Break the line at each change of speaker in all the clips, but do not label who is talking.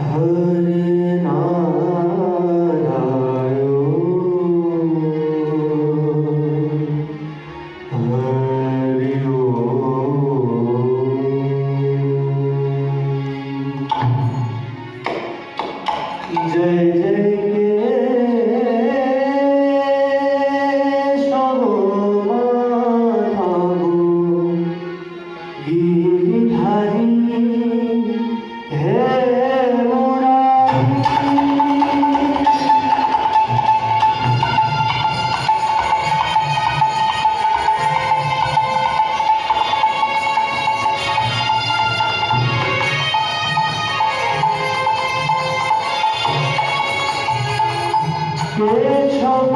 Holy Keshab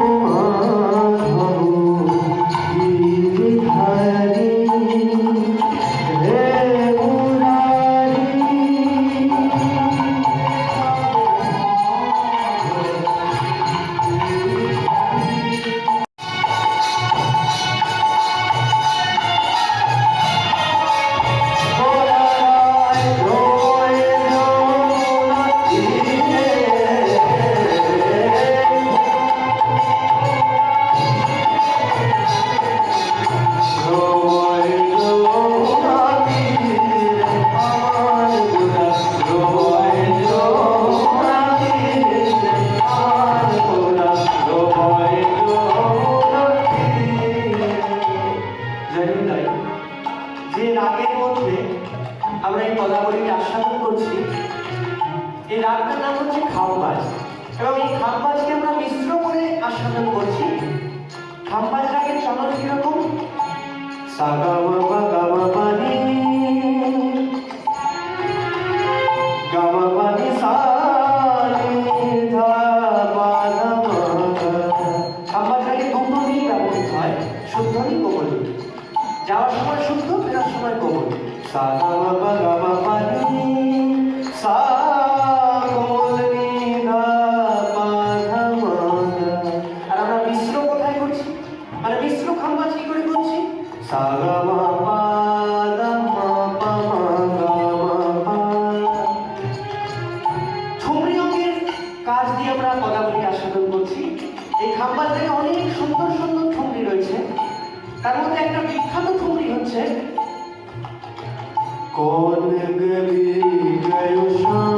Lord, we're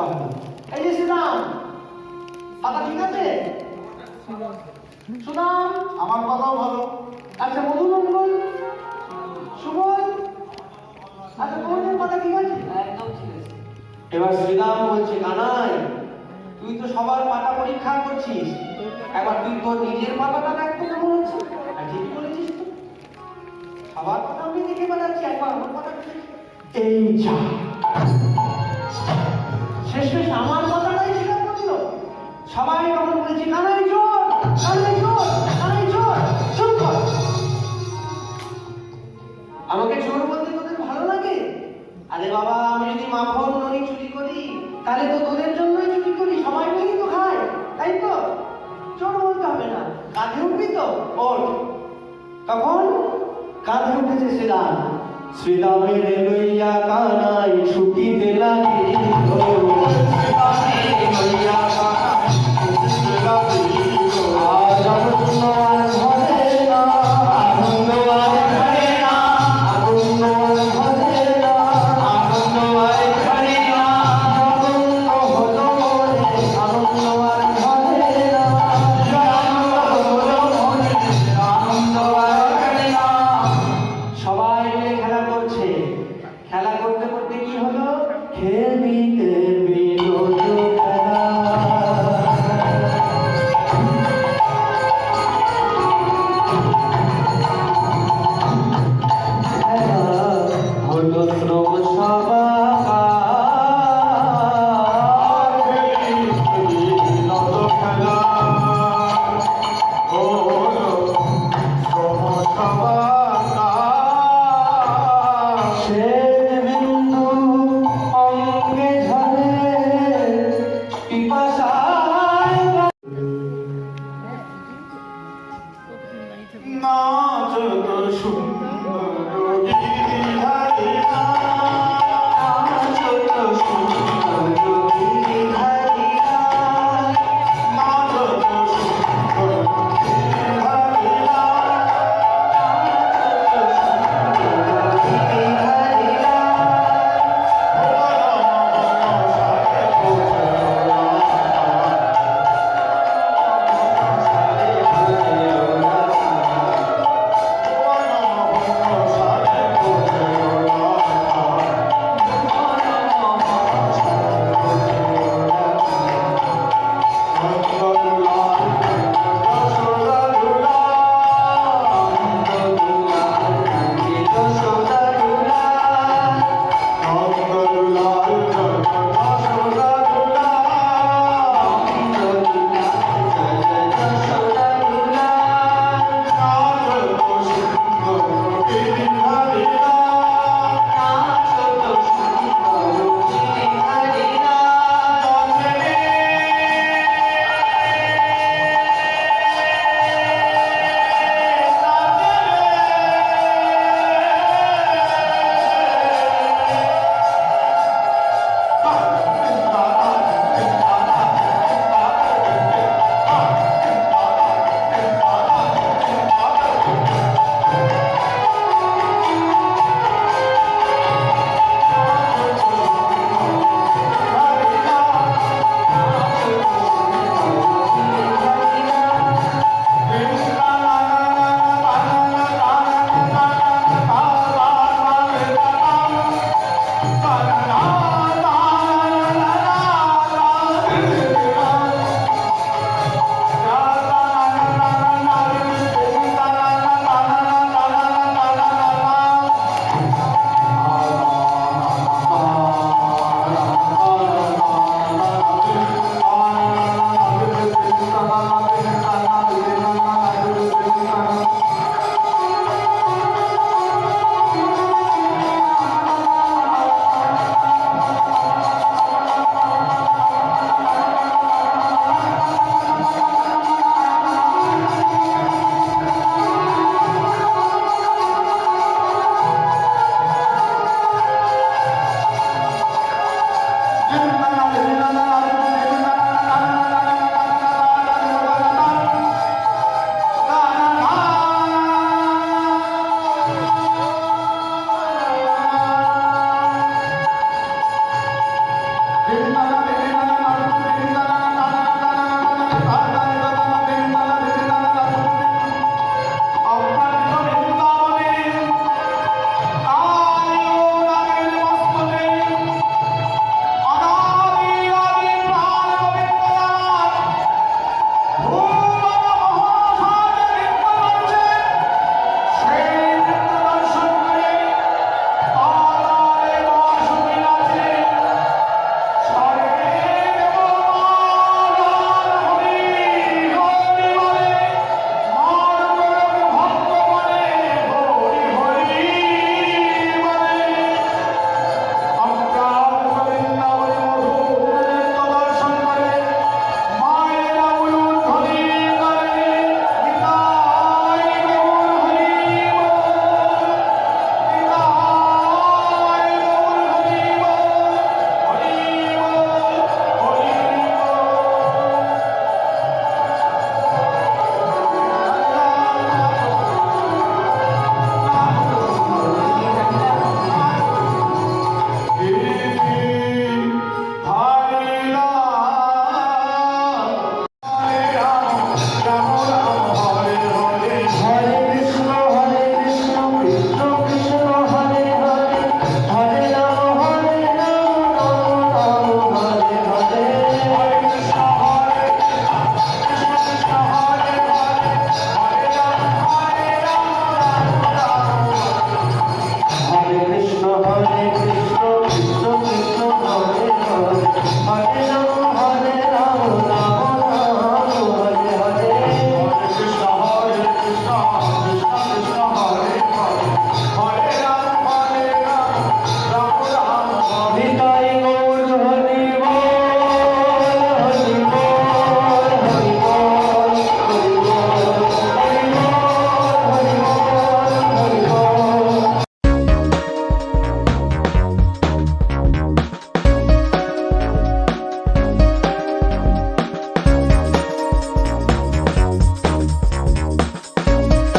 দেওয়া হলো এই যে সুনাম পাতা ঠিক আছে? সুনাম
আমার কথাও ভালো।
আচ্ছা মধুমঙ্গল সুমন আচ্ছা তোমাদের কথা ঠিক আছে?
একদম ঠিক আছে।
এবার শ্রীরাম বলছে কানাই তুই তো সবার পাতা পরীক্ষা করছিস। এবার তুই তোর নিজের পাতাটা দেখ তো কেমন আর ঠিকই বলেছিস তো। সবার পাতা আমি দেখে বেড়াচ্ছি একবার আমার পাতা এই যা। শেষ শেষ আমার কথাটাই স্বীকার করল। সবাই তখন বলছে, কানাই চোর কানাই চোর কানাই চোর, চুপ কর। আমাকে চোর বলতে তোদের ভালো লাগে? আরে বাবা, আমি যদি মাখন, ননি চুরি করি, তাহলে তো তোদের জন্যই চুরি করি, সবাই মিলেই তো খায় তাই তো? চোর বলতে হবে না, কাঁধে উঠবি তো, ওঠ। তখন কাঁধে উঠেছে শ্রীরাম শ্রীরামের লইয়া কানাই ছুটিতে লাগি। শ্রীরামের লইয়া কানাই